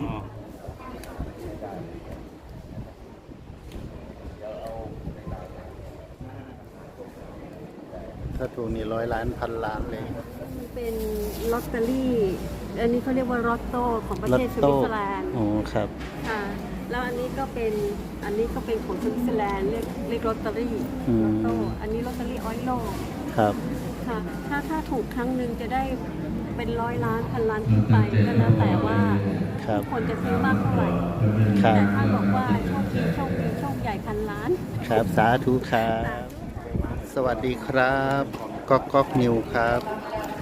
อ๋อถ้าถูกนี่ร้อยล้านพันล้านเลย เป็นลอตเตอรี่ อันนี้เขาเรียกว่าลอตโต้ของประเทศสโต้วิตเซอร์แลนด์อ๋อครับ ค่ะ แล้วอันนี้ก็เป็น อันนี้ก็เป็นของสวิตเซอร์แลนด์เรียกเรียกลอตเตอรี่อืมลอตโต้ อันนี้ลอตเตอรี่ออยโลครับ ค่ะ ถ้าถ้าถูกครั้งหนึ่งจะได้ เป็นร้อยล้านพันล้านขึ้นไปก็แล้วแต่ว่าครับ คนจะซื้อมากเท่าไหร่ครับแต่ถ้าบอกว่าโชคดีโชคดีโชคใหญ่พันล้าน ครับ สาธุครับ สวัสดีครับก๊อกก๊อกนิวครับ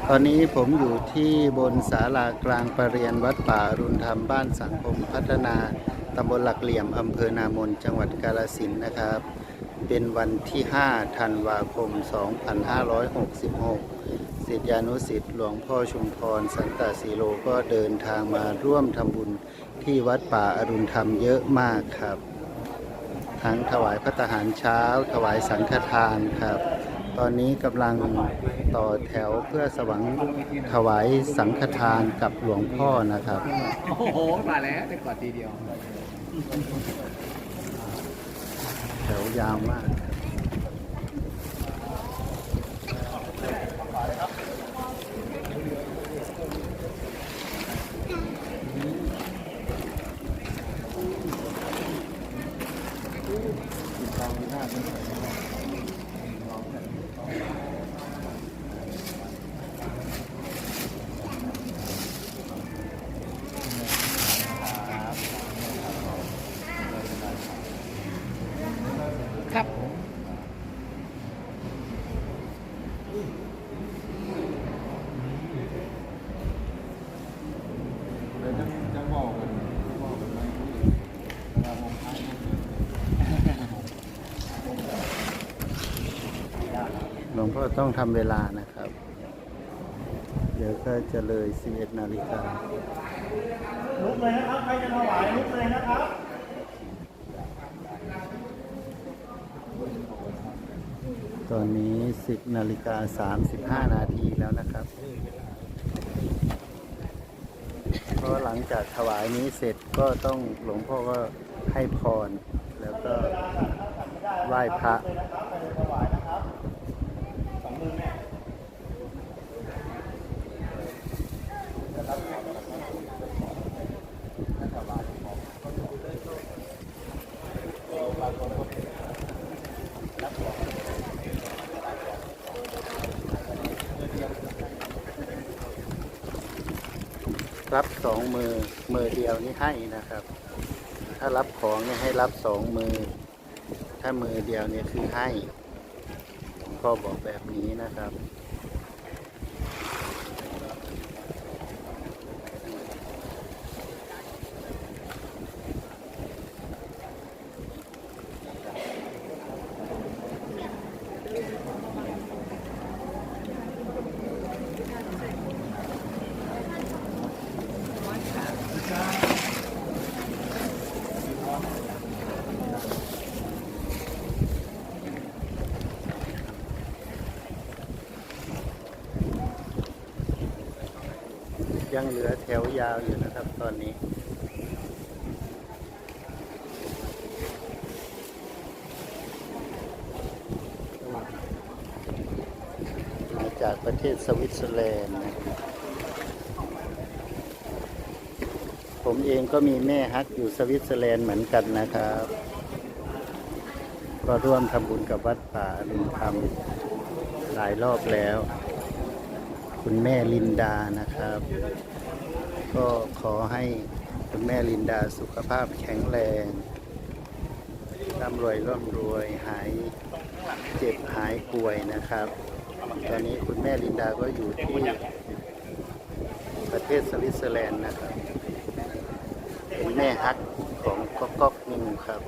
ตอนนี้ผมอยู่ที่บนศาลากลางประเรียนวัดป่าอรุณธรรมบ้านสังคมพัฒนาตำบลหลักเหลี่ยมอำเภอนามนจังหวัดกาฬสินธุ์นะครับ เป็นวันที่5ธันวาคม 2566 ศิษยานุศิษย์หลวงพ่อชุมพร สันตสีโลก็เดินทางมาร่วมทำบุญที่วัดป่าอรุณธรรมเยอะมากครับ ทั้งถวายพระทหารเช้า ถวายสังฆทานครับ ตอนนี้กำลังต่อแถวเพื่อสวังถวายสังฆทานกับหลวงพ่อนะครับ โอ้โห มาแล้วได้กอดทีเดียว แถวยาวมาก ต้องทำเวลานะครับ เดี๋ยวก็จะเลย 11 นาฬิกาลุกเลยนะครับ ใครจะถวายลุกเลยนะครับตอนนี้ 10 นาฬิกา 35 นาทีแล้วนะครับ เพราะหลังจากถวายนี้เสร็จก็ต้องหลวงพ่อก็ให้พร แล้วก็ไหว้พระ รับสองมือมือเดียวนี่ให้นะครับ ถ้ารับของเนี่ยให้รับสองมือ ถ้ามือเดียวเนี่ยคือให้พ่อบอกแบบนี้นะครับ ยังเหลือแถวยาวอยู่นะครับตอนนี้ จากประเทศสวิตเซอร์แลนด์นะครับผมเองก็มีแม่ฮักอยู่สวิตเซอร์แลนด์เหมือนกันนะครับ ก็ร่วมทำบุญกับวัดป่าลุงธรรมหลายรอบแล้ว คุณแม่ลินดานะครับ ก็ขอให้คุณแม่ลินดาสุขภาพแข็งแรงร่ำรวยร่ำรวยหายเจ็บหายป่วยนะครับ ตอนนี้คุณแม่ลินดาก็อยู่ที่ประเทศสวิตเซอร์แลนด์นะครับเป็นแม่ฮักของก๊อกก๊อกนิวครับ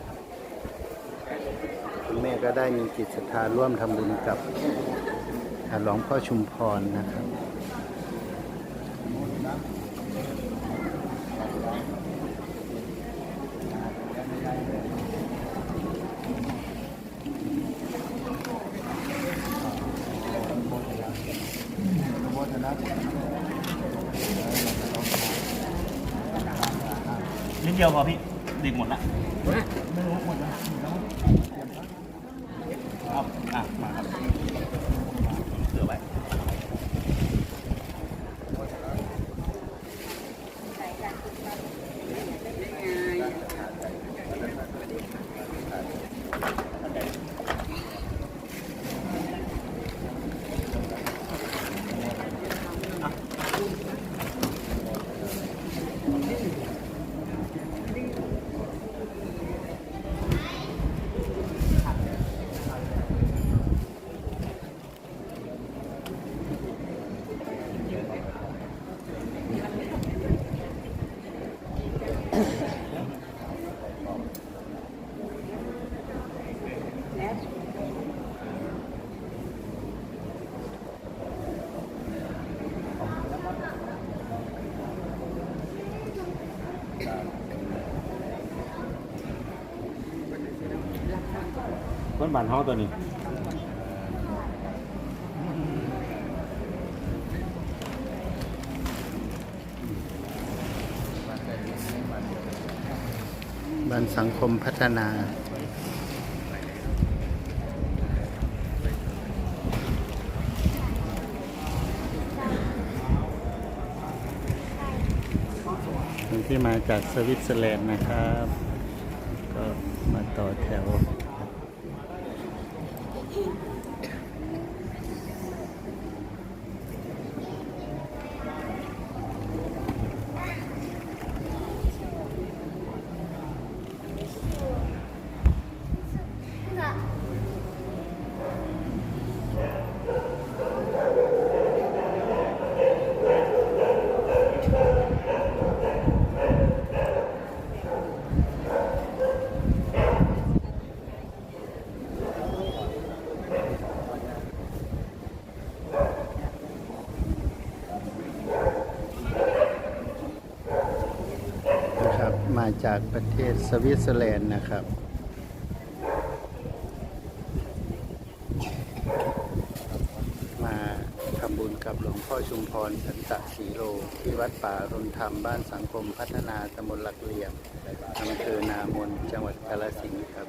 คุณแม่ก็ได้มีจิตศรัทธาร่วมทำบุญกับหลวงพ่อชุมพรนะครับ นิดเดียวพอพี่ดิบหมดละไม่รู้หมดล้เอาอะมา คนบ้านเฮาตัวนี้บ้านสังคมพัฒนาคนที่มาจากสวิตเซอร์แลนด์นะครับ ก็มาต่อแถว จากประเทศสวิตเซอร์แลนด์นะครับ มาทำบุญกับหลวงพ่อชุมพรสันตะสีโล ที่วัดป่ารุนธรรมบ้านสังคมพัฒนาตำบลหลักเหลี่ยมอำเภอนามนจังหวัดกาฬสินธุ์ครับ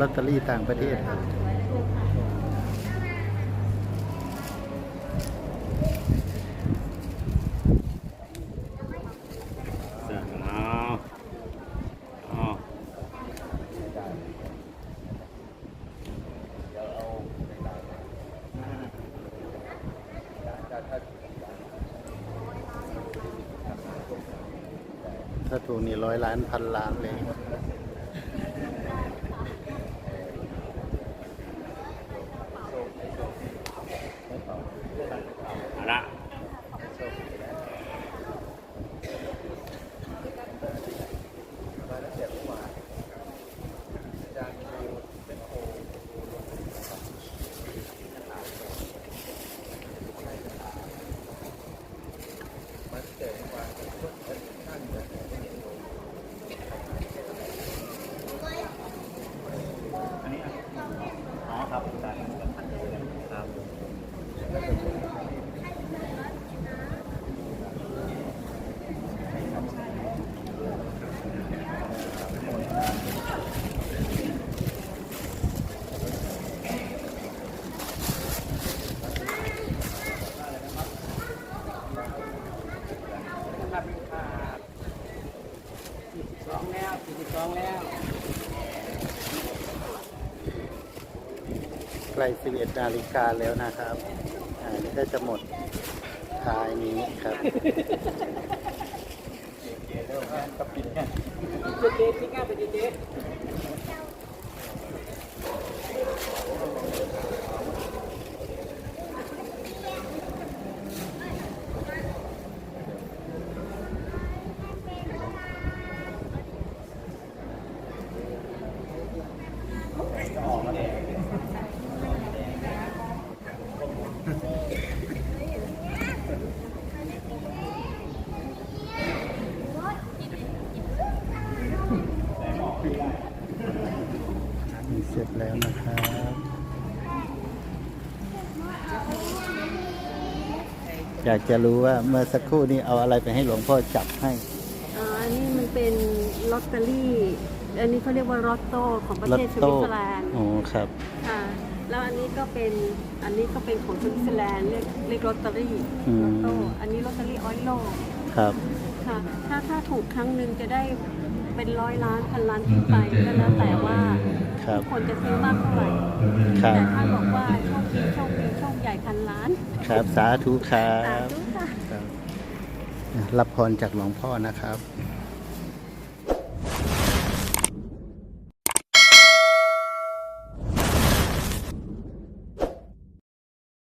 ลอตเตอรี่ต่างประเทศครับถ้าถูกนี่ร้อยล้านพันล้านเลย ล้11นาฬิกาแล้วนะครับอันนี้ก็จะหมดท้ายนี้ครับเจ๊ที่งานเป็นเจ๊สร็จแล้วนะครับ อยากจะรู้ว่าเมื่อสักครู่นี้เอาอะไรไปให้หลวงพ่อจับให้อ่าอันนี้มันเป็นลอตเตอรี่ อันนี้เขาเรียกว่าลอตโต้ของประลอเทตศสวิโต้ตเซอร์แลนด์โอ้ครับ ค่ะ แล้วอันนี้ก็เป็น อันนี้ก็เป็นของสวิตเซอร์แลนด์เรียกเรียกลอตเตอรี่อืม ลอตโต้ อันนี้ลอตเตอรี่ออยโลครับ ค่ะ ถ้าถ้าถูกครั้งหนึ่งจะได้เป็นร้อยล้านพันล้านขึ้นไปก็แล้วแต่ว่า ครับคนจะซื้อมากเท่าไหร่ครับ แต่ท่านบอกว่าโชคดีโชคดีโชคใหญ่พันล้านครับ สาธุครัสาบธุค่ะ ครับรับพรจากหลวงพ่อนะครับ